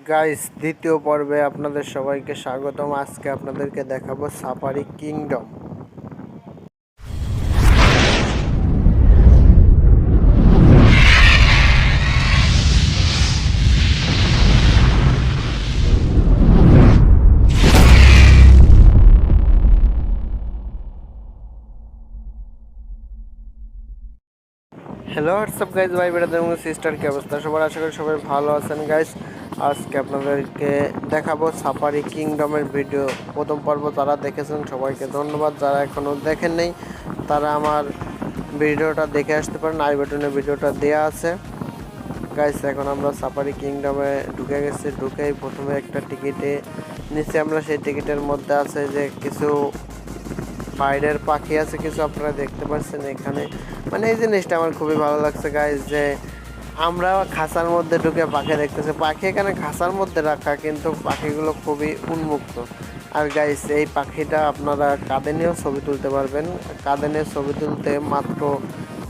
Guys দ্বিতীয় পর্বে আপনাদের সবাইকে স্বাগতম। আজকে আপনাদেরকে দেখাবো safari kingdom hello what's up guys ভাই এবং সিস্টার কি অবস্থা? সবার আশা করি সবাই ভালো আছেন গাইজ আজকে আপনাদেরকে দেখাবো সাফারি কিংডমের ভিডিও প্রথম পর্ব যারা দেখেছেন, সবাইকে ধন্যবাদ। যারা এখনও দেখেন নেই, তারা আমার ভিডিওটা দেখে আসতে পারেন। আই বাটনে ভিডিওটা দেওয়া আছে। গাইস এখন আমরা সাফারি কিংডমে ঢুকে গেছি। ঢুকেই প্রথমে একটা টিকিটে নিচে আমরা। সেই টিকিটের মধ্যে আছে যে কিছু বাইরের পাখি আছে। কিছু আপনারা দেখতে পাচ্ছেন এখানে। মানে এই জিনিসটা আমার খুবই ভালো লাগছে গাইজ যে আমরা খাঁচার মধ্যে ঢুকে পাখি দেখতেছি। পাখি এখানে খাঁচার মধ্যে রাখা, কিন্তু পাখিগুলো খুবই উন্মুক্ত। আর গাইস এই পাখিটা আপনারা কাঁধে নিয়েও ছবি তুলতে পারবেন। কাঁধে নিয়ে ছবি তুলতে মাত্র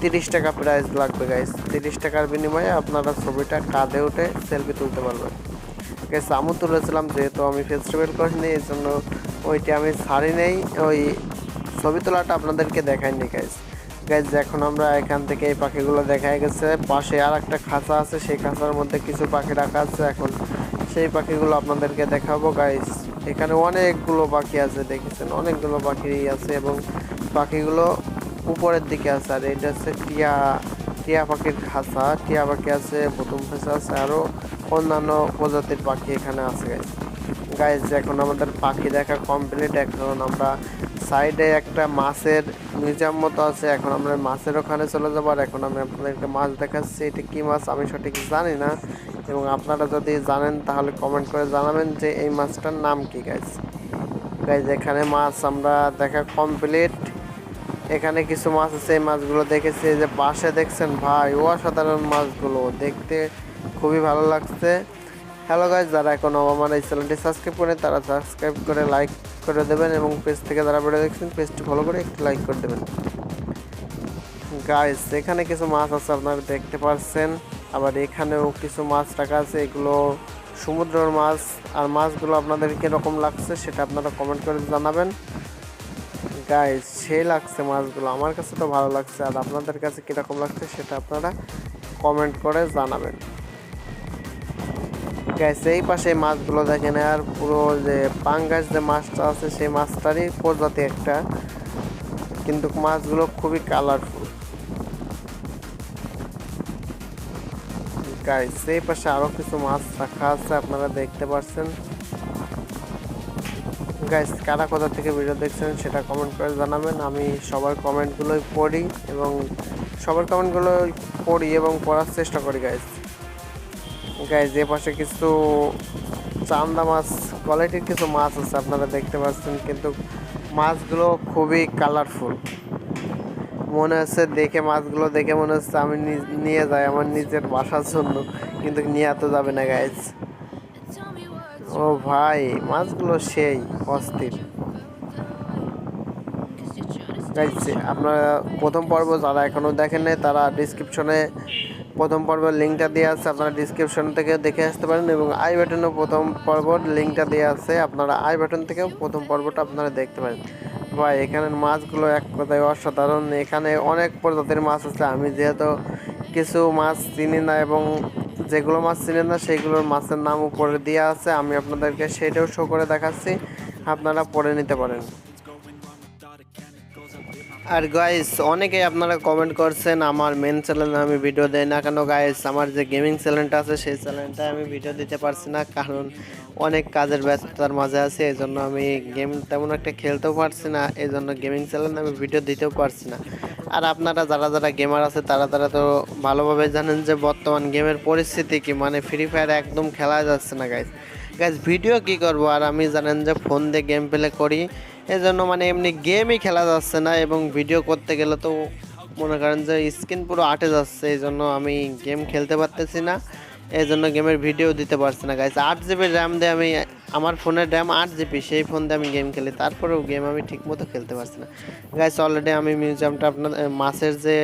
তিরিশ টাকা প্রাইস লাগবে গাইস তিরিশ টাকার বিনিময়ে আপনারা ছবিটা কাঁধে উঠে সেলফি তুলতে পারবেন। গাইস আমু তুলেছিলাম যেহেতু আমি ফেস্টিভ্যাল করিনি, এই জন্য ওইটা আমি ছাড়ি নেই ওই ছবি তোলাটা আপনাদেরকে দেখাইনি গাইজ গাইজ এখন আমরা এখান থেকে এই পাখিগুলো দেখাই গেছে। পাশে আর একটা খাঁচা আছে, সেই খাঁচার মধ্যে কিছু পাখি রাখা আছে। এখন সেই পাখিগুলো আপনাদেরকে দেখাবো গাইজ এখানে অনেকগুলো পাখি আছে, দেখেছেন? অনেকগুলো পাখি আছে এবং পাখিগুলো উপরের দিকে আছে। আর এটা হচ্ছে টিয়া টিয়া পাখির খাঁচা। টিয়া পাখি আছে, প্রথম খাঁচা আছে আরও অন্যান্য প্রজাতির পাখি এখানে আছে গাইজ গাইজ এখন আমাদের পাখি দেখা কমপ্লিট এখন আমরা সাইডে একটা মাছের মিউজিয়াম মতো আছে, এখন আমরা মাছের ওখানে চলে যাব আর এখন আমি আপনাদেরকে মাছ দেখাচ্ছি, এটা কি মাছ আমি সঠিক জানি না এবং আপনারা যদি জানেন তাহলে কমেন্ট করে জানাবেন যে এই মাছটার নাম কি গাইজ গাইজ এখানে মাছ আমরা দেখা কমপ্লিট এখানে কিছু মাছ আছে, এই মাছগুলো দেখেছি যে পাশে দেখছেন ভাই, অসাধারণ মাছগুলো, দেখতে খুবই ভালো লাগছে। হ্যালো গাইজ যারা এখনও আমার এই চ্যানেলটি সাবস্ক্রাইব করেন, তারা সাবস্ক্রাইব করে লাইক করে দেবেন এবং পেজ থেকে যারা ভিডিও দেখছেন পেজটি ফলো করে একটু লাইক করে দেবেন। গাইজ এখানে কিছু মাছ আছে, আপনারা দেখতে পাচ্ছেন। আবার এখানেও কিছু মাছ রাখা আছে, এগুলো সমুদ্রের মাছ। আর মাছগুলো আপনাদের কীরকম লাগছে, সেটা আপনারা কমেন্ট করে জানাবেন। গাইজ সে লাগছে মাছগুলো। আমার কাছে তো ভালো লাগছে, আর আপনাদের কাছে কীরকম লাগছে, সেটা আপনারা কমেন্ট করে জানাবেন। গ্যাস এই পাশে মাছগুলো দেখেন, আর পুরো যে পাঙ্গাস যে মাছটা আছে, সেই মাছটারই প্রজাতি একটা। কিন্তু মাছগুলো খুবই কালারফুল গাইস এই পাশে আরও কিছু মাছ রাখা আছে, আপনারা দেখতে পাচ্ছেন। গাইস কারা কোথা থেকে ভিডিও দেখছেন সেটা কমেন্ট করে জানাবেন। আমি সবার কমেন্টগুলোই পড়ি এবং সবার কমেন্টগুলোই পড়ি এবং পড়ার চেষ্টা করি গাইস গাইজ এ পাশে কিছু চান্দা মাছ কোয়ালিটির কিছু মাছ আছে, আপনারা দেখতে পাচ্ছেন, কিন্তু মাছগুলো খুবই কালারফুল মনে হচ্ছে দেখে মাছগুলো দেখে মনে হচ্ছে আমি নিয়ে যাই, আমার নিজের বাসার জন্য, কিন্তু নিয়ে তো যাবে না গাইজ ও ভাই, মাছগুলো সেই, অস্থির। গাইজ আপনারা প্রথম পর্ব যারা এখনও দেখেন তারা ডিসক্রিপশনে প্রথম পর্বের লিঙ্কটা দেওয়া আছে, আপনারা ডিসক্রিপশন থেকে দেখে আসতে পারেন এবং আই বাটনেও প্রথম পর্বর লিঙ্কটা দেওয়া আছে, আপনারা আই বাটন থেকেও প্রথম পর্বটা আপনারা দেখতে পারেন। ভাই, এখানের মাছগুলো এক কথায় অসাধারণ, এখানে অনেক প্রজাতির মাছ আছে, আমি যেহেতু কিছু মাছ চিনি না এবং যেগুলো মাছ চিনি না সেইগুলোর মাছের নাম উপরে দেওয়া আছে, আমি আপনাদেরকে সেটাও শো করে দেখাচ্ছি, আপনারা পড়ে নিতে পারেন। আর গাইস অনেকেই আপনারা কমেন্ট করছেন, আমার মেন চ্যানেলে আমি ভিডিও দেই না কেন গাইস আমার যে গেমিং চ্যানেলটা আছে, সেই চ্যানেলটায় আমি ভিডিও দিতে পারছি না কারণ অনেক কাজের ব্যস্ততার মাঝে আছে এই জন্য আমি গেম তেমন একটা খেলতেও পারছি না এই জন্য গেমিং চ্যানেলে আমি ভিডিও দিতেও পারছি না। আর আপনারা যারা যারা গেমার আছে, তারা তারা তো ভালোভাবে জানেন যে বর্তমান গেমের পরিস্থিতি কি মানে ফ্রি ফায়ার একদম খেলা যাচ্ছে না গাইস গাইস ভিডিও কি করব? আর আমি জানেন যে ফোন দিয়ে গেম প্লে করি। এই জন্য মানে এমনি গেমই খেলা যাচ্ছে না এবং ভিডিও করতে গেলে তো মনে করেন যে স্ক্রিন পুরো আটে যাচ্ছে এই জন্য আমি গেম খেলতে পারতেছি না। এই জন্য গেমের ভিডিও দিতে পারছি না গাইস আট জিবি র্যাম দিয়ে আমি, আমার ফোনের র্যাম আট জিবি সেই ফোন দিয়ে আমি গেম খেলি। তারপরেও গেম আমি ঠিকমতো খেলতে পারছি না। গাইস অলরেডি আমি মিউজিয়ামটা আপনার মাছের যে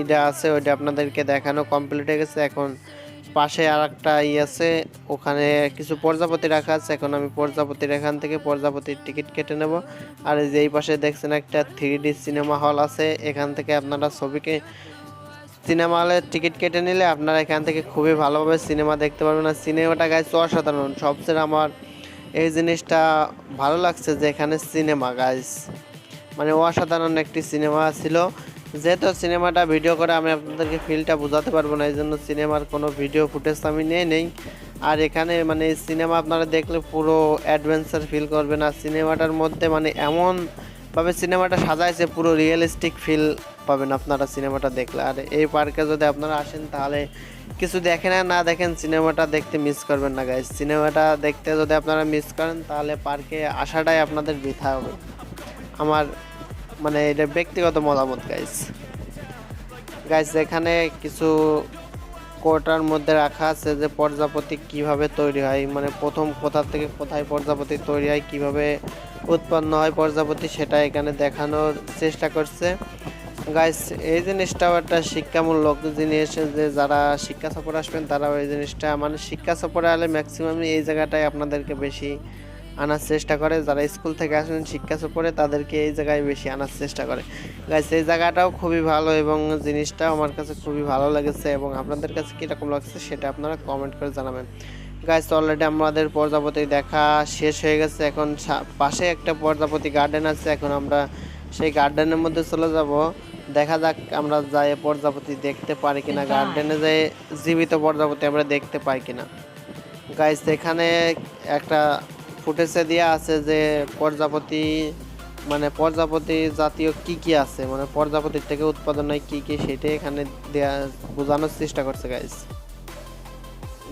ইটা আছে, ওইটা আপনাদেরকে দেখানো কমপ্লিট হয়ে গেছে। এখন পাশে আর একটা ই আছে, ওখানে কিছু প্রজাপতি রাখা আছে, এখন আমি প্রজাপতির এখান থেকে প্রজাপতির টিকিট কেটে নেব। আর এই যে এই পাশে দেখছেন একটা থ্রি সিনেমা হল আছে, এখান থেকে আপনারা ছবিকে সিনেমা হলের টিকিট কেটে নিলে আপনারা এখান থেকে খুবই ভালোভাবে সিনেমা দেখতে পারবেন। আর সিনেমাটা গাইছে অসাধারণ, সবচেয়ে আমার এই জিনিসটা ভালো লাগছে যে এখানে সিনেমা, গাইস। মানে অসাধারণ একটি সিনেমা ছিল। যেহেতু সিনেমাটা ভিডিও করে আমি আপনাদেরকে ফিলটা বোঝাতে পারব না এই জন্য সিনেমার কোনো ভিডিও ফুটেজ আমি নিয়ে নেই। আর এখানে মানে সিনেমা আপনারা দেখলে পুরো অ্যাডভেঞ্চার ফিল করবেন। আর সিনেমাটার মধ্যে মানে এমনভাবে সিনেমাটা সাজাইছে, পুরো রিয়েলিস্টিক ফিল পাবেন আপনারা সিনেমাটা দেখলে। আর এই পার্কে যদি আপনারা আসেন, তাহলে কিছু দেখেন আর না দেখেন সিনেমাটা দেখতে মিস করবেন না গাইজ সিনেমাটা দেখতে যদি আপনারা মিস করেন, তাহলে পার্কে আসাটাই আপনাদের বৃথা হবে। আমার মানে এটা ব্যক্তিগত মতামত গাইজ গাইজ এখানে কিছু কোটার মধ্যে রাখা আছে যে প্রজাপতি কীভাবে তৈরি হয়। মানে প্রথম কোথা থেকে কোথায় প্রজাপতি তৈরি হয়, কীভাবে উৎপন্ন হয় প্রজাপতি, সেটা এখানে দেখানোর চেষ্টা করছে। গাইস এই জিনিসটাও একটা শিক্ষামূলক জিনিস যে যারা শিক্ষা সফরে আসবেন, তারাও এই জিনিসটা মানে শিক্ষা সফরে আলে ম্যাক্সিমাম এই জায়গাটায় আপনাদেরকে বেশি আনার চেষ্টা করে। যারা স্কুল থেকে আসেন শিক্ষা সফরে তাদেরকে এই জায়গায় বেশি আনার চেষ্টা করে। গাইস এই জায়গাটাও খুবই ভালো এবং জিনিসটাও আমার কাছে খুবই ভালো লেগেছে এবং আপনাদের কাছে কীরকম লাগছে সেটা আপনারা কমেন্ট করে জানাবেন। গাইস অলরেডি আমাদের প্রজাপতি দেখা শেষ হয়ে গেছে। এখন পাশে একটা প্রজাপতি গার্ডেন আছে। এখন আমরা সেই গার্ডেনের মধ্যে চলে যাব। দেখা যাক আমরা যাই প্রজাপতি দেখতে পারি কিনা। গার্ডেনে যাই জীবিত প্রজাপতি আমরা দেখতে পাই কিনা। গাইস এখানে একটা ফুটেজে দেওয়া আছে যে প্রজাপতি মানে প্রজাপতি জাতীয় কি কি আছে? মানে প্রজাপতির থেকে উৎপাদন হয় কী কি সেটাই এখানে দেয়া, বোঝানোর চেষ্টা করছে গাইস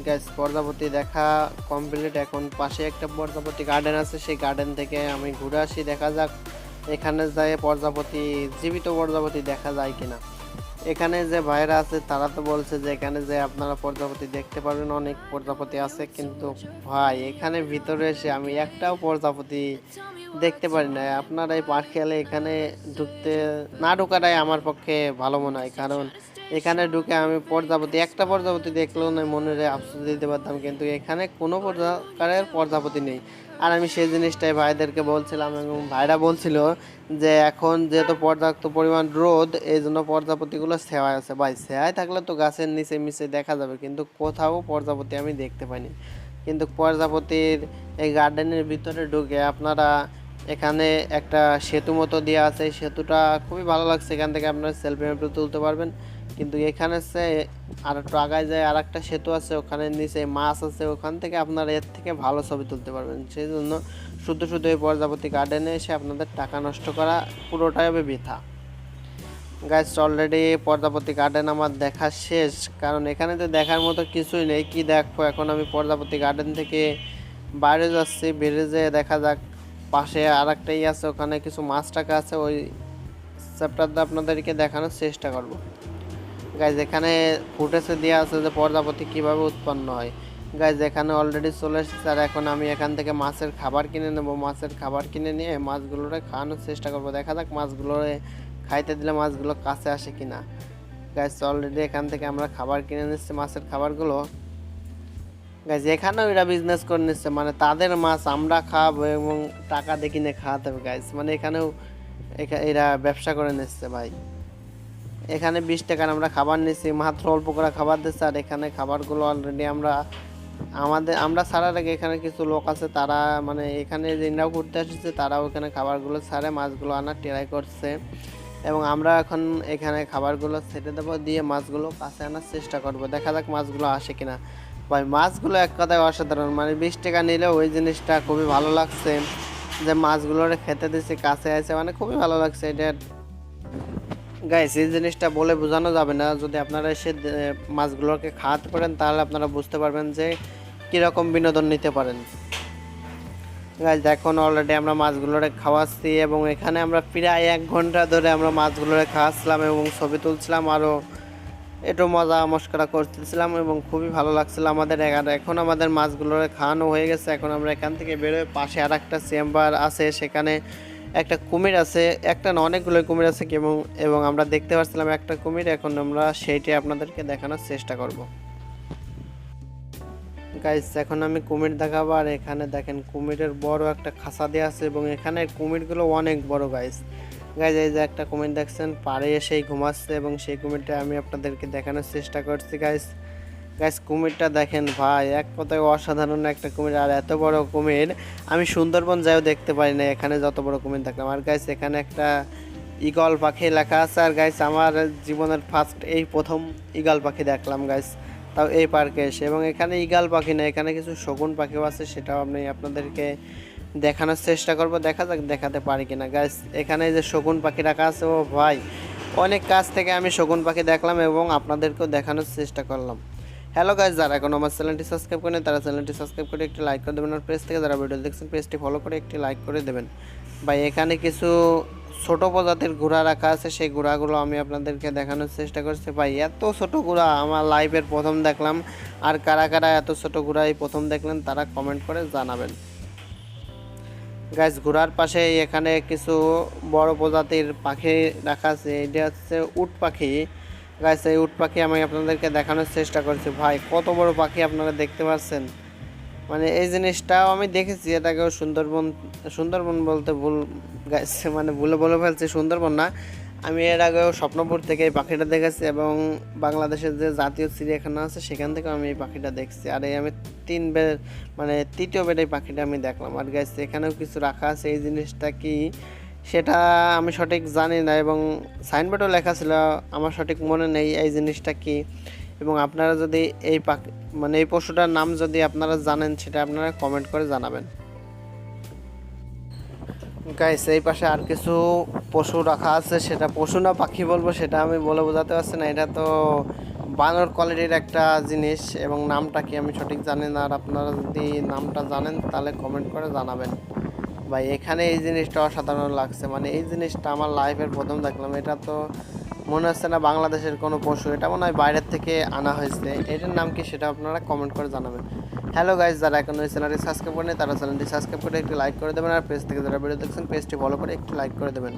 গাইস প্রজাপতি দেখা কমপ্লিট এখন পাশে একটা প্রজাপতি গার্ডেন আছে, সেই গার্ডেন থেকে আমি ঘুরে আসি, দেখা যাক এখানে যাই প্রজাপতি, জীবিত প্রজাপতি দেখা যায় কিনা। এখানে যে ভাইরা আছে, তারা তো বলছে যে এখানে যে আপনারা প্রজাপতি দেখতে পারবেন, অনেক প্রজাপতি আছে। কিন্তু ভাই, এখানে ভিতরে এসে আমি একটাও প্রজাপতি দেখতে পারি না আপনারা এই পার্কে এলে এখানে ঢুকতে না ঢোকাটাই আমার পক্ষে ভালো মনে হয়। কারণ এখানে ঢুকে আমি প্রজাপতি, একটা প্রজাপতি দেখলেও না মনে আফসোস দিতে পারতাম। কিন্তু এখানে কোনো প্রকারের প্রজাপতি নেই। আর আমি সেই জিনিসটাই ভাইদেরকে বলছিলাম এবং ভাইরা বলছিল যে এখন যেহেতু পর্যাপ্ত পরিমাণ রোদ, এই জন্য প্রজাপতিগুলো সেয়ায় আছে। ভাই সেয়ায় থাকলে তো গাছের নিচে মিশে দেখা যাবে, কিন্তু কোথাও প্রজাপতি আমি দেখতে পাইনি। কিন্তু প্রজাপতির এই গার্ডেনের ভিতরে ঢুকে আপনারা এখানে একটা সেতু মতো দেওয়া আছে। সেতুটা খুবই ভালো লাগছে। এখান থেকে আপনারা সেলফি তুলতে পারবেন। কিন্তু এখানে সে আর একটু আগায় যায় আর একটা সেতু আছে ওখানে, নিচে মাছ আছে, ওখান থেকে আপনারা এর থেকে ভালো ছবি তুলতে পারবেন। সেই জন্য শুধু শুধু এই প্রজাপতি গার্ডেনে এসে আপনাদের টাকা নষ্ট করা পুরোটাই হবে বৃথা। গাইস অলরেডি প্রজাপতি গার্ডেন আমার দেখা শেষ, কারণ এখানে তো দেখার মতো কিছুই নেই। কি দেখব, এখন আমি প্রজাপতি গার্ডেন থেকে বাইরে যাচ্ছি বেরিয়ে যেয়ে দেখা যাক। পাশে আর একটাই আছে, ওখানে কিছু মাছ টাকা আছে, ওই চ্যাপ্টারটা আপনাদেরকে দেখানোর চেষ্টা করব। গাইজ এখানে ফুটেজে দেওয়া আছে যে প্রজাপতি কীভাবে উৎপন্ন হয়। গাইজ এখানে অলরেডি চলে এসেছে আর এখন আমি এখান থেকে মাছের খাবার কিনে নেব। মাছের খাবার কিনে নিয়ে মাছগুলোরে খাওয়ানোর চেষ্টা করব। দেখা যাক মাছগুলোরে খাইতে দিলে মাছগুলো কাছে আসে কিনা। গাইজ অলরেডি এখান থেকে আমরা খাবার কিনে নিচ্ছি, মাছের খাবারগুলো। গাইজ এখানেও এরা বিজনেস করে নিচ্ছে মানে তাদের মাছ আমরা খাওয়াবো এবং টাকা দিয়ে কিনে খাওয়াতে হবে গাইজ মানে এখানেও এখা- এরা ব্যবসা করে নিচ্ছে, ভাই। এখানে বিশ টাকার আমরা খাবার নিচ্ছি মাত্র অল্প করে খাবার দিচ্ছে আর এখানে খাবারগুলো অলরেডি আমরা, আমাদের, আমরা ছাড়ার আগে এখানে কিছু লোক আছে, তারা মানে এখানে যেনারাও ঘুরতে আসছে, তারাও এখানে খাবারগুলো ছাড়ে, মাছগুলো আনার ট্রাই করছে। এবং আমরা এখন এখানে খাবারগুলো ছেড়ে দেবো, দিয়ে মাছগুলো কাছে আনার চেষ্টা করব। দেখা যাক মাছগুলো আসে কিনা। ভাই, মাছগুলো এক কথায় অসাধারণ। মানে বিশ টাকা নিলে ওই জিনিসটা খুবই ভালো লাগছে। যে মাছগুলোর খেতে দিচ্ছে কাছে আছে মানে খুবই ভালো লাগছে, এটা গাইস এই জিনিসটা বলে বোঝানো যাবে না। যদি আপনারা এসে মাছগুলোকে খাওয়াতে পারেন, তাহলে আপনারা বুঝতে পারবেন যে কীরকম বিনোদন নিতে পারেন। গাইজ এখন অলরেডি আমরা মাছগুলোরে খাওয়াচ্ছি এবং এখানে আমরা প্রায় এক ঘণ্টা ধরে আমরা মাছগুলোরে খাওয়াচ্ছিলাম এবং ছবি তুলছিলাম আরও একটু মজা মস্করা করতেছিলাম এবং খুবই ভালো লাগছিল আমাদের। এখন আমাদের মাছগুলোরে খাওয়ানো হয়ে গেছে। এখন আমরা এখান থেকে বেরোয় পাশে আর একটা চেম্বার আছে, সেখানে একটা কুমির আছে, একটা না অনেকগুলো কুমির আছে এবং এবং আমরা দেখতে পাচ্ছিলাম একটা কুমির, এখন আমরা সেইটি আপনাদেরকে দেখানোর চেষ্টা করব। গাইস এখন আমি কুমির দেখাবো, আর এখানে দেখেন কুমিরের বড় একটা খাঁচা দেওয়া আছে, এবং এখানে কুমিরগুলো অনেক বড় গাইস গাইজ এই যে একটা কুমির দেখছেন, পাড়ে এসেই ঘুমাচ্ছে, এবং সেই কুমিরটা আমি আপনাদেরকে দেখানোর চেষ্টা করছি গাইস গাইস কুমিরটা দেখেন ভাই, এক কথায় অসাধারণ একটা কুমির, আর এত বড় কুমির, আমি সুন্দরবন যাও দেখতে পারি না এখানে যত বড় কুমির দেখলাম। আর গাইস এখানে একটা ইগল পাখি লেখা আছে, আর গাইস আমার জীবনের ফার্স্ট এই প্রথম ইগল পাখি দেখলাম গাইস তাও এই পার্কে এসে। এবং এখানে ইগাল পাখি না এখানে কিছু শগুন পাখিও আছে, সেটাও আমি আপনাদেরকে দেখানোর চেষ্টা করব, দেখা যাক, দেখাতে পারি কিনা। গাইস এখানে যে শগুন পাখি রাখা আছে, ও ভাই, অনেক কাছ থেকে আমি শগুন পাখি দেখলাম এবং আপনাদেরকেও দেখানোর চেষ্টা করলাম। হ্যালো গাইস যারা এখন আমার চ্যানেলটি সাবস্ক্রাইব করেন তারা চ্যানেলটি সাবস্ক্রাইব করে একটি লাইক করে দেবেন আর পেজ থেকে যারা ভিডিও দেখছেন পেজটি ফলো করে একটি লাইক করে দেবেন। ভাই, এখানে কিছু ছোট প্রজাতির ঘোড়া রাখা আছে, সেই ঘোড়াগুলো আমি আপনাদেরকে দেখানোর চেষ্টা করছি। ভাই, এত ছোট ঘোড়া আমার লাইভের প্রথম দেখলাম। আর কারা কারা এত ছোট ঘোড়া এই প্রথম দেখলেন, তারা কমেন্ট করে জানাবেন। গাছ ঘোড়ার পাশে এখানে কিছু বড় প্রজাতির পাখি রাখা আছে, এটা হচ্ছে উট পাখি। গাছ এই উট পাখি আমি আপনাদেরকে দেখানোর চেষ্টা করছি। ভাই, কত বড় পাখি আপনারা দেখতে পাচ্ছেন? মানে এই জিনিসটাও আমি দেখেছি, এটাকেও সুন্দরবন সুন্দরবন বলতে ভুল গাইছে মানে ভুলে বলে ফেলছি, সুন্দরবন না। আমি এর আগেও স্বপ্নপুর থেকে এই পাখিটা দেখেছি এবং বাংলাদেশের যে জাতীয় চিড়িয়াখানা আছে, সেখান থেকে আমি এই পাখিটা দেখছি। আর এই আমি তিন বের মানে তৃতীয় বেড এই পাখিটা আমি দেখলাম। আর গাইছে এখানেও কিছু রাখা আছে, এই জিনিসটা কি? সেটা আমি সঠিক জানি না এবং সাইনবোর্ডও লেখা ছিল, আমার সঠিক মনে নেই এই জিনিসটা কি? এবং আপনারা যদি এই পাখি মানে এই পশুটার নাম যদি আপনারা জানেন, সেটা আপনারা কমেন্ট করে জানাবেন। গাইস এই পাশে আর কিছু পশু রাখা আছে, সেটা পশু না পাখি বলব, সেটা আমি বলে বোঝাতে পারছি না। এটা তো বানর কোয়ালিটির একটা জিনিস এবং নামটা কি আমি সঠিক জানি না, আর আপনারা যদি নামটা জানেন, তাহলে কমেন্ট করে জানাবেন। ভাই, এখানে এই জিনিসটা অসাধারণ লাগছে। মানে এই জিনিসটা আমার লাইফের প্রথম দেখলাম। এটা তো মনে হচ্ছে না বাংলাদেশের কোনো পশু। এটা মনে হয় বাইরের থেকে আনা হয়েছে। এটার নাম কি সেটা আপনারা কমেন্ট করে জানাবেন। হ্যালো গাইজ যারা এখন ওই চ্যানেলটি সাবস্ক্রাইব করেন তারা চ্যানেলটি সাবস্ক্রাইব করে একটি লাইক করে দেবেন। আর পেজ থেকে যারা ভিডিও দেখছেন পেজটি ফলো করে একটি লাইক করে দেবেন।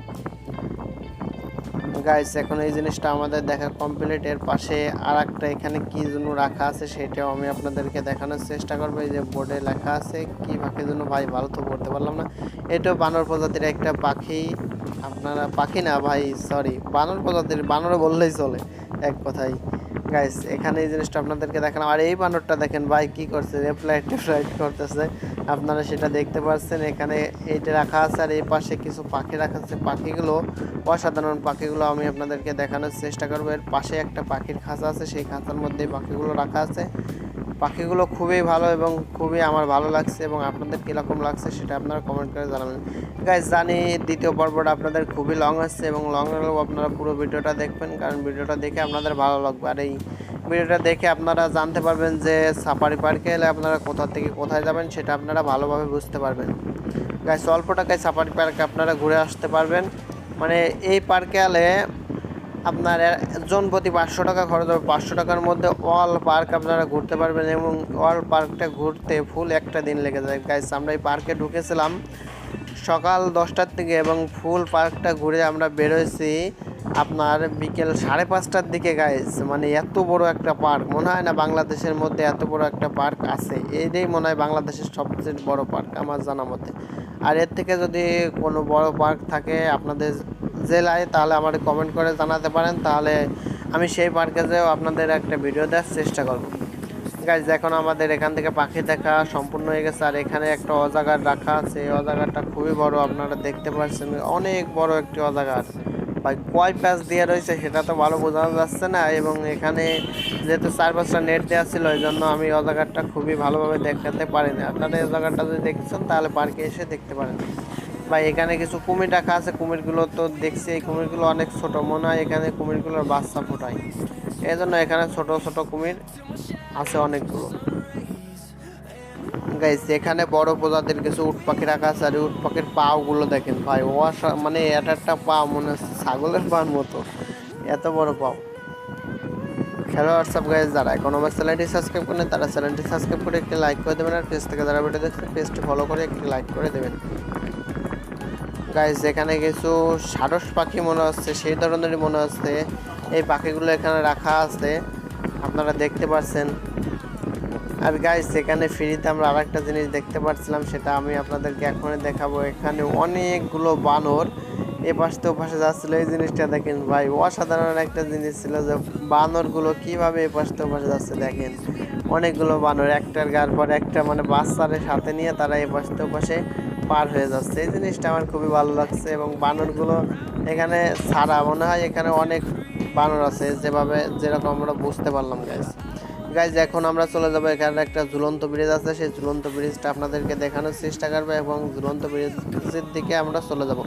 গাইস এখন এই জিনিসটা আমাদের দেখা কমপ্লিট এর পাশে আর একটা এখানে কি জন্য রাখা আছে সেটাও আমি আপনাদেরকে দেখানোর চেষ্টা করব। এই যে বোর্ডে লেখা আছে, কি পাখির জন্য? ভাই, ভালো তো পড়তে পারলাম না। এটাও বানর প্রজাতির একটা পাখি। আপনারা, পাখি না ভাই সরি বানর প্রজাতির, বানর বললেই চলে, এক কথাই গাইস এখানে এই জিনিসটা আপনাদেরকে দেখালাম। আর এই বানরটা দেখেন ভাই, কি করছে? রেফ্লাইট টেফ্লাইট করতেছে। আপনারা সেটা দেখতে পাচ্ছেন। এখানে এইটা রাখা আছে আর এই পাশে কিছু পাখি রাখা আছে। পাখিগুলো, অসাধারণ পাখিগুলো আমি আপনাদেরকে দেখানোর চেষ্টা করব। এর পাশে একটা পাখির খাঁচা আছে, সেই খাঁচার মধ্যে পাখিগুলো রাখা আছে। পাখিগুলো খুবই ভালো এবং খুবই আমার ভালো লাগছে এবং আপনাদের কীরকম লাগছে সেটা আপনারা কমেন্ট করে জানাবেন। গাইজ জানি দ্বিতীয় পর্বটা আপনাদের খুবই লং আসছে এবং লং আপনারা পুরো ভিডিওটা দেখবেন, কারণ ভিডিওটা দেখে আপনাদের ভালো লাগবে। আর এই ভিডিওটা দেখে আপনারা জানতে পারবেন যে সাফারি পার্কে এলে আপনারা কোথা থেকে কোথায় যাবেন সেটা আপনারা ভালোভাবে বুঝতে পারবেন। গাইজ অল্প টাকায় সাফারি পার্কে আপনারা ঘুরে আসতে পারবেন। মানে এই পার্কে এলে আপনার জন প্রতি পাঁচশো টাকা খরচ হবে। পাঁচশো টাকার মধ্যে অল পার্ক আপনারা ঘুরতে পারবেন এবং অল পার্কটা ঘুরতে ফুল একটা দিন লেগে যায়। গাইস আমরা এই পার্কে ঢুকেছিলাম সকাল দশটার থেকে এবং ফুল পার্কটা ঘুরে আমরা বেরোয়েছি আপনার বিকেল সাড়ে পাঁচটার দিকে গাইস মানে এত বড় একটা পার্ক। মনে হয় না বাংলাদেশের মধ্যে এত বড় একটা পার্ক আছে। এটাই মনে হয় বাংলাদেশের সবচেয়ে বড় পার্ক, আমার জানা মতে। আর এর থেকে যদি কোনো বড় পার্ক থাকে আপনাদের জেলায়, তাহলে আমার কমেন্ট করে জানাতে পারেন। তাহলে আমি সেই পার্কে যেও আপনাদের একটা ভিডিও দেওয়ার চেষ্টা করব। গাইজ এখন আমাদের এখান থেকে পাখি দেখা সম্পূর্ণ হয়ে গেছে। আর এখানে একটা অজাগার রাখা আছে। এই অজাগারটা খুবই বড়, আপনারা দেখতে পাচ্ছেন। অনেক বড় একটি অজাগার। ভাই কয় প্যাচ দিয়ে রয়েছে সেটা তো ভালো বোঝানো যাচ্ছে না এবং এখানে যেহেতু চার পাঁচটা নেট দেওয়া ছিল ওই জন্য আমি অজাগারটা খুবই ভালোভাবে দেখাতে পারিনি। আপনারা এই জায়গাটা যদি দেখছেন, তাহলে পার্কে এসে দেখতে পারেন। ভাই, এখানে কিছু কুমির রাখা আছে, কুমিরগুলো তো দেখছি। এই কুমিরগুলো অনেক ছোট, মনে হয় এখানে কুমিরগুলোর বাচ্চা ফোটায়। এই জন্য এখানে ছোট ছোট কুমির আছে অনেকগুলো। গাইস এখানে বড় প্রজাতির কিছু উট পাখি রাখা আছে, আর উট পাখির পাগুলো দেখেন ভাই ও মানে এটা একটা পা মনে হচ্ছে ছাগলের পার মতো। এত বড় পাও। হ্যালো হোয়াটসঅ্যাপ গাইজ যারা এখন আমার চ্যানেলটি সাবস্ক্রাইব করেন তারা চ্যানেলটি সাবস্ক্রাইব করে একটি লাইক করে দেবেন, আর পেজ থেকে যারা ভিডিও দেখছেন পেজটি ফলো করে একটি লাইক করে দেবেন। গাইজ এখানে কিছু সারস পাখি মনে হচ্ছে, সেই ধরনেরই মনে হচ্ছে। এই পাখিগুলো এখানে রাখা আছে, আপনারা দেখতে পাচ্ছেন আর গাইস সেখানে ফ্রিতে আমরা আরেকটা জিনিস দেখতে পাচ্ছিলাম সেটা আমি আপনাদেরকে এখনই দেখাবো। এখানে অনেকগুলো বানর এ পাশ তো পাশে যাচ্ছিল। এই জিনিসটা দেখেন ভাই, অসাধারণ একটা জিনিস ছিল যে বানরগুলো কীভাবে এ পাশ তো পাশে যাচ্ছে দেখেন। অনেকগুলো বানর, একটার গার পর একটা মানে বাচ্চাদের সাথে নিয়ে তারা এ পাশ তো পাশে পার হয়ে যাচ্ছে। এই জিনিসটা আমার খুবই ভালো লাগছে এবং বানরগুলো এখানে ছাড়া, মনে হয় এখানে অনেক বানর আছে, যেভাবে, যেরকম আমরা বুঝতে পারলাম গাইস গাইজ এখন আমরা চলে যাব এখানে একটা ঝুলন্ত ব্রিজ আছে। সেই ঝুলন্ত ব্রিজটা আপনাদেরকে দেখানোর চেষ্টা করব এবং ঝুলন্ত ব্রিজের দিকে আমরা চলে যাব।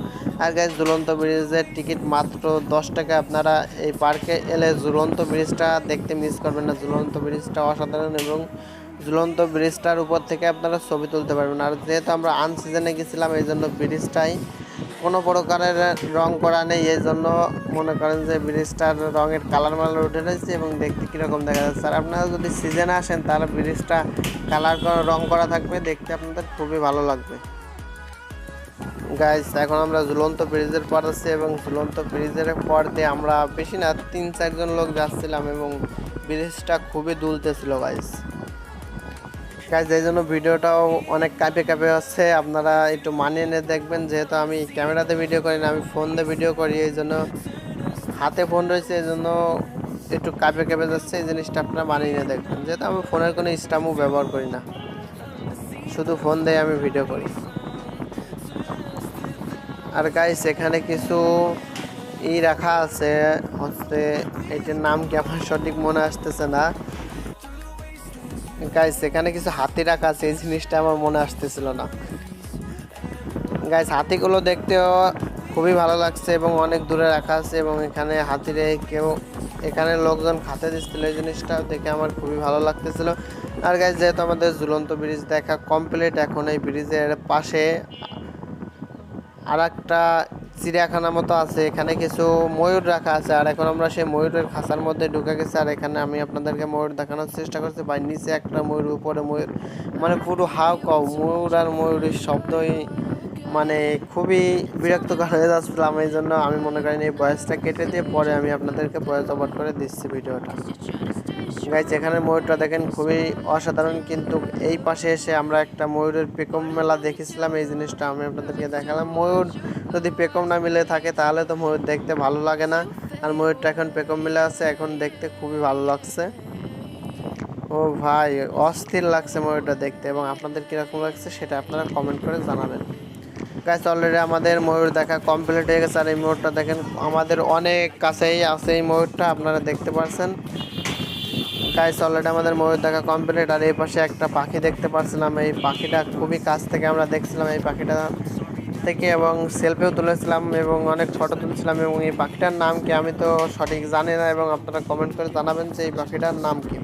আর গাইজ ঝুলন্ত ব্রিজের টিকিট মাত্র দশ টাকা। আপনারা এই পার্কে এলে ঝুলন্ত ব্রিজটা দেখতে মিস করবেন না। ঝুলন্ত ব্রিজটা অসাধারণ এবং ঝুলন্ত ব্রিজটার উপর থেকে আপনারা ছবি তুলতে পারবেন। আর যেহেতু আমরা আনসিজনে গেছিলাম এই জন্য ব্রিজটাই কোনো প্রকারের রং করা নেই, এই জন্য মনে করেন যে ব্রিজটার রঙের কালার মালার উঠে রয়েছে এবং দেখতে কীরকম দেখা যাচ্ছে। আর আপনারা যদি সিজনে আসেন, তাহলে ব্রিজটা কালার করা রং করা থাকবে, দেখতে আপনাদের খুবই ভালো লাগবে। গাইজ এখন আমরা ঝুলন্ত ব্রিজের পর আছি এবং ঝুলন্ত ব্রিজের পর দিয়ে আমরা বেশি না, তিন চারজন লোক যাচ্ছিলাম এবং ব্রিজটা খুবই দুলতেছিল গাইজ গাইজ এই জন্য ভিডিওটাও অনেক কাঁপে কাঁপে হচ্ছে। আপনারা একটু মানিয়ে নিয়ে দেখবেন, যেহেতু আমি ক্যামেরাতে ভিডিও করি না, আমি ফোন দিয়ে ভিডিও করি, এই জন্য হাতে ফোন রয়েছে, এই জন্য একটু কাঁপে কাঁপে যাচ্ছে, এই জিনিসটা আপনারা মানিয়ে নিয়ে দেখবেন। যেহেতু আমি ফোনের কোনো স্টামও ব্যবহার করি না, শুধু ফোন দিয়ে আমি ভিডিও করি। আর গাইস এখানে কিছু ই রাখা আছে, হচ্ছে এটার নাম কি আমার সঠিক মনে আসতেছে না। গাইস এখানে কিছু হাতি রাখা আছে, এই জিনিসটা আমার মনে আসতেছিল না। গাইস হাতিগুলো দেখতেও খুবই ভালো লাগছে এবং অনেক দূরে রাখা আছে এবং এখানে হাতিরে কেউ, এখানে লোকজন খাতে দিচ্ছিল এই জিনিসটা দেখে আমার খুবই ভালো লাগতেছিল। আর গাইস যেহেতু আমাদের ঝুলন্ত ব্রিজ দেখা কমপ্লিট এখন এই ব্রিজের পাশে আর একটা চিড়িয়াখানা মতো আছে, এখানে কিছু ময়ূর রাখা আছে, আর এখন আমরা সেই ময়ূরের খাঁচার মধ্যে ঢুকে গেছি, আর এখানে আমি আপনাদেরকে ময়ূর দেখানোর চেষ্টা করছি। ভাই, নিচে একটা ময়ূর, উপরে ময়ূর মানে পুরো হাও কাও ময়ূর আর ময়ূরের শব্দই মানে খুবই বিরক্তকর হয়ে যাচ্ছিলাম, এই জন্য আমি মনে করিনি, এই বয়সটা কেটে দিয়ে পরে আমি আপনাদেরকে বয়স ওভার করে দিচ্ছি ভিডিওটা। গাইজ এখানে ময়ূরটা দেখেন খুবই অসাধারণ, কিন্তু এই পাশে এসে আমরা একটা ময়ূরের পেকম মেলা দেখেছিলাম, এই জিনিসটা আমি আপনাদেরকে দেখালাম। ময়ূর যদি পেকম না মিলে থাকে, তাহলে তো ময়ূর দেখতে ভালো লাগে না। আর ময়ূরটা এখন পেকম মিলে আছে, এখন দেখতে খুবই ভালো লাগছে। ও ভাই, অস্থির লাগছে ময়ূরটা দেখতে, এবং আপনাদের কীরকম লাগছে সেটা আপনারা কমেন্ট করে জানাবেন। গাছ অলরেডি আমাদের ময়ূর দেখা কমপ্লিট হয়ে গেছে, আর এই ময়ূরটা দেখেন আমাদের অনেক কাছেই আছে এই ময়ূরটা, আপনারা দেখতে পাচ্ছেন গাইস অলরেডি আমাদের ময়ূর দেখা কমপ্লিট আর এই পাশে একটা পাখি দেখতে পাচ্ছিলাম এই পাখিটা খুবই কাছ থেকে আমরা দেখছিলাম। এই পাখিটা থেকে এবং সেলফিও তুলেছিলাম এবং অনেক ফটো তুলছিলাম এবং এই পাখিটার নাম কি আমি তো সঠিক জানি না এবং আপনারা কমেন্ট করে জানাবেন যে এই পাখিটার নাম কি।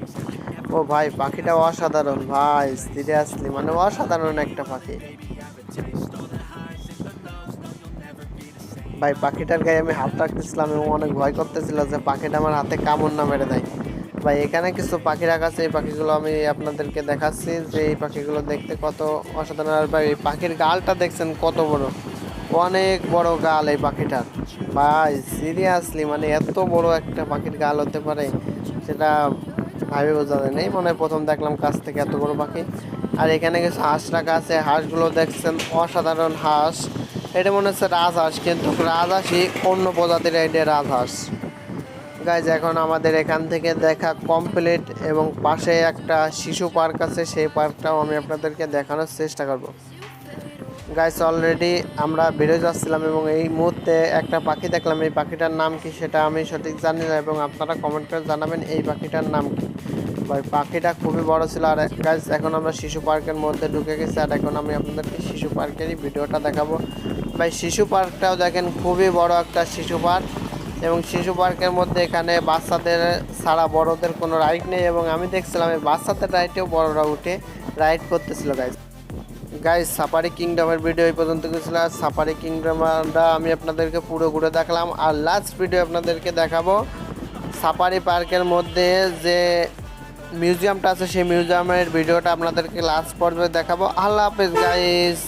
ও ভাই, পাখিটা অসাধারণ। ভাই সিরিয়াসলি মানে অসাধারণ একটা পাখি। ভাই, পাখিটার গায়ে আমি হাত রাখতেছিলাম এবং অনেক ভয় করতেছিল যে পাখিটা আমার হাতে কামড় না মেরে দেয়। ভাই, এখানে কিছু পাখি রাখা আছে এই পাখিগুলো আমি আপনাদেরকে দেখাচ্ছি যে এই পাখিগুলো দেখতে কত অসাধারণ। আর ভাই, এই পাখির গালটা দেখছেন কত বড়। অনেক বড় গাল এই পাখিটার। ভাই, সিরিয়াসলি মানে এত বড় একটা পাখির গাল হতে পারে সেটা ভাবে বোঝা যায় নেই। মনে হয় প্রথম দেখলাম কাছ থেকে এত বড় পাখি। আর এখানে কিছু হাঁস রাখা আছে। হাঁসগুলো দেখছেন অসাধারণ হাঁস। এটা মনে হচ্ছে রাজহাঁস, কিন্তু রাজহাঁসই অন্য প্রজাতির এটা রাজহাঁস। গাইজ এখন আমাদের এখান থেকে দেখা কমপ্লিট এবং পাশে একটা শিশু পার্ক আছে, সেই পার্কটাও আমি আপনাদেরকে দেখানোর চেষ্টা করব। গাইজ অলরেডি আমরা বেরোয় যাচ্ছিলাম এবং এই মুহূর্তে একটা পাখি দেখলাম। এই পাখিটার নাম কি সেটা আমি সঠিক জানি না এবং আপনারা কমেন্ট করে জানাবেন এই পাখিটার নাম কি। ভাই, পাখিটা খুবই বড় ছিল আর গাইজ এখন আমরা শিশু পার্কের মধ্যে ঢুকে গেছি আর এখন আমি আপনাদেরকে শিশু পার্কেরই ভিডিওটা দেখাবো। ভাই, শিশু পার্কটাও দেখেন খুবই বড় একটা শিশু পার্ক। এবং শিশু পার্কের মধ্যে এখানে বাচ্চাদের ছাড়া বড়দের কোনো রাইড নেই এবং আমি দেখছিলাম এই বাচ্চাদের রাইডেও বড়রা উঠে রাইড করতেছিল গাইজ গাইজ সাফারি কিংডমের ভিডিও এই পর্যন্ত গেছিল। আর সাফারি কিংডমটা আমি আপনাদেরকে পুরো ঘুরে দেখালাম। আর লাস্ট ভিডিও আপনাদেরকে দেখাবো সাফারি পার্কের মধ্যে যে মিউজিয়ামটা আছে, সেই মিউজিয়ামের ভিডিওটা আপনাদেরকে লাস্ট পর্বে দেখাবো। আল্লাহ হাফেজ গাইজ